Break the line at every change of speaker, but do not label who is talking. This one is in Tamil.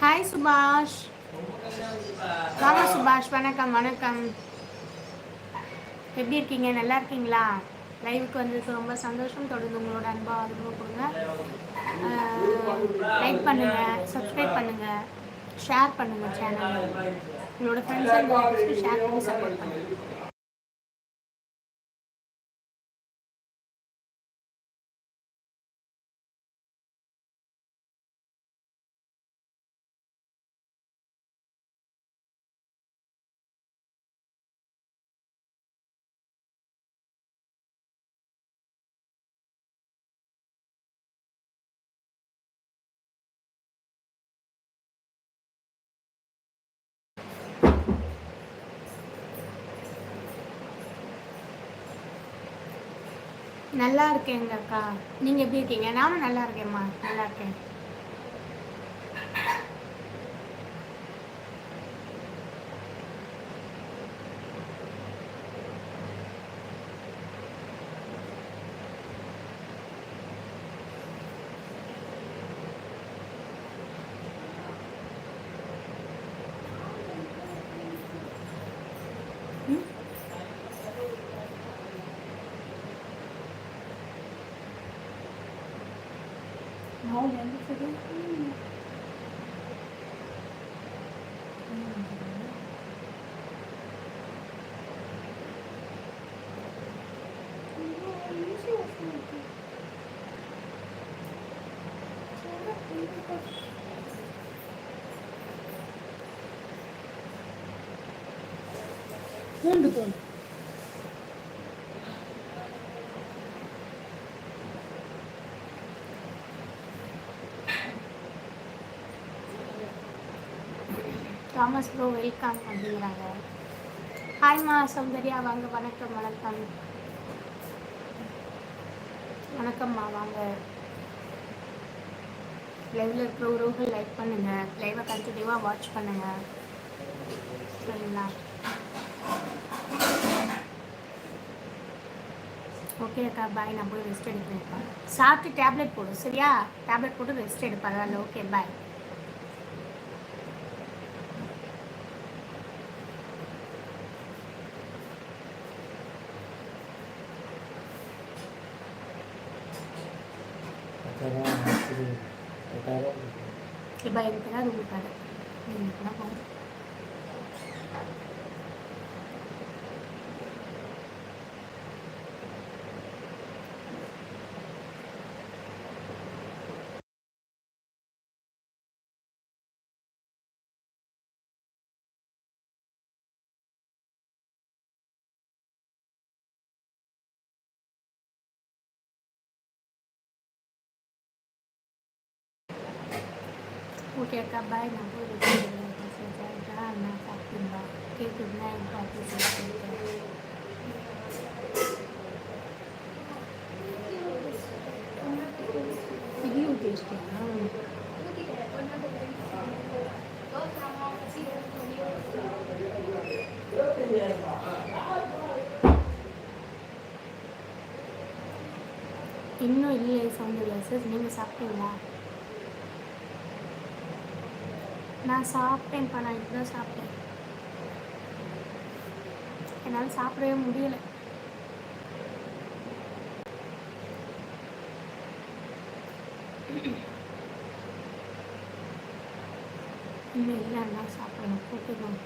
ஹாய் சுபாஷ் வாங்க சுபாஷ் வணக்கம் வணக்கம். எப்படி இருக்கீங்க? நல்லா இருக்கீங்களா? லைவுக்கு வந்ததுக்கு ரொம்ப சந்தோஷம். தொடர்ந்து உங்களோட அன்பா ஆதரவு கொடுங்க. லைக் பண்ணுங்க சப்ஸ்கிரைப் பண்ணுங்க ஷேர் பண்ணுங்க சேனல் உங்களோட ஃப்ரெண்ட்ஸ் அண்ட் ஷேர் பண்ணி சப்போர்ட் பண்ணுங்க. நல்லா இருக்கேங்க அக்கா. நீங்கள் எப்படி இருக்கீங்க? நானும் நல்லா இருக்கேம்மா. நல்லா இருக்கேன். झालं सगळं Wonderful. தாமஸ் ப்ரோ வெல்கம் அப்படிங்கிறாங்க. ஹாய்மா சௌந்தர்யா வாங்க வணக்கம் வணக்கம். வணக்கம்மா வாங்க. லைவில் இருக்கிற உறவுகள் லைக் பண்ணுங்கள் லைவை கண்டினியூவாக வாட்ச் பண்ணுங்கள் சரிங்களா? ஓகே அக்கா பாய் நான் போய் ரெஸ்ட் எடுக்கிறேன். சாப்பிட்டு டேப்லெட் போடு சரியா? டேப்லெட் போட்டு ரெஸ்ட் எடுப்பாங்க ஓகே பாய் இப்போ எனக்கு தான் அது கொடுப்பாரு நீங்கள் போங்க ஓகே அக்கா பாய் நான் போய் மெசேஜ் ஆகிட்டா நான் சாப்பிட்டுங்களா கேட்குதுன்னா எனக்கு ஆஃபீஸில் சொல்லிட்டேன் இதையும் பேசிட்டேன் இன்னும் இல்லை சவுந்தர்யா சார் நீங்கள் சாப்பிட்டீங்களா நான் சாப்பிட்டேன்ப்பா நான் இதுதான் தான் சாப்பிட்டேன். என்னால் சாப்பிடவே முடியலை. இன்னும் இல்லை நான் சாப்பிடணும். கூப்பிடுவோம்